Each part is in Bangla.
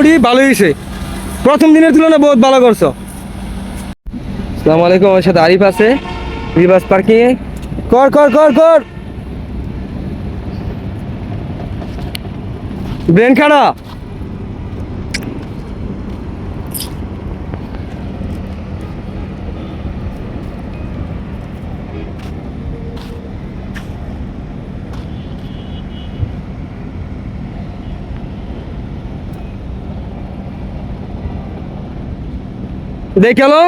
মোটামুটি ভালো হয়েছে প্রথম দিনের তুলনায় বহুত ভালো করছ। আসসালামু আলাইকুম আমার সাথে আরিফ আছে রিভার্স পার্কিংয়ে। কর কর কর কর। ব্রেন খাড়া। দেখ খেলো।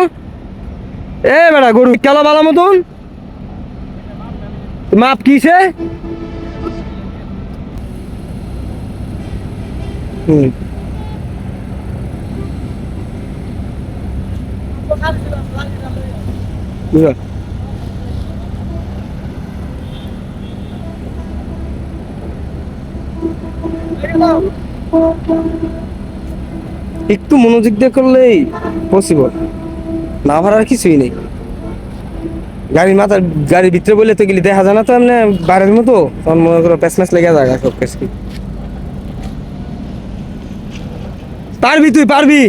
এ বেড়া গরু খেলা ভালো মতন। মাপ কিসে? হুম। বুঝা একটু মনোযোগ দিয়ে করলেই পসিবল না ভাড়ার কিছুই নেই। গাড়ির মাথার, গাড়ির ভিতরে বলে তো গেলি, দেখা যায় না তো এমনি বাইরের মতো। তখন মনে করো প্যাস লেগে যায় সব কিছু পারবি তুই, পারবি।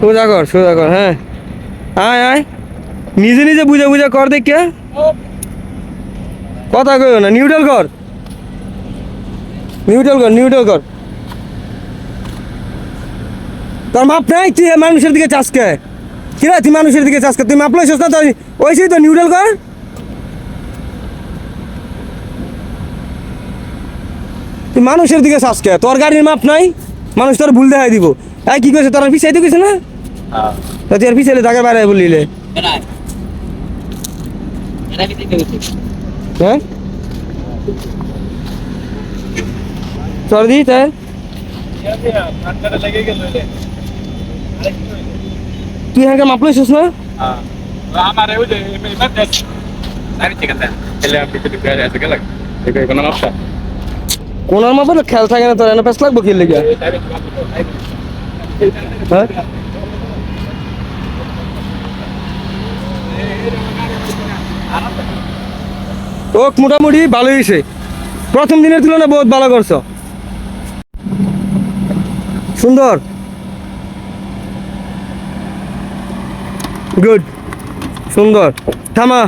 সোজা কর সোজা কর হ্যাঁ। আয় আয়। নিজে নিজে বুঝে বুঝে কর দেখে। কথা কইও না নিউট্রাল কর। নিউট্রাল কর নিউট্রাল কর। তোর মাপ নাই তুই এ মানুষের দিকে চাষকে কিরা তুই মানুষের দিকে চাষকে তুই মাপ লইছিস না তো? ওইসেই তো নিউট্রাল কর। তুই মানুষের দিকে চাষকে তোর গাড়ির মাপ নাই মানুষ তোর ভুল দেখাই দিব। এই কি কইছে তোর পিছাইতে কইছে না? তা তুই আর পিছাইলে তাকে বাইরে বলিলে। হ্যাঁ চল দি তাই হ্যাঁ মাপ লইছিস না? আমার ওই যে কোনার মাপে তো খেয়াল থাকে না তোর এনে পেস লাগবো কি লেগে? হ্যাঁ? ও মোটামুটি ভালো হয়েছে প্রথম দিনের তুলনায় বহুত ভালো করছ। সুন্দর। গুড সুন্দর। থামা।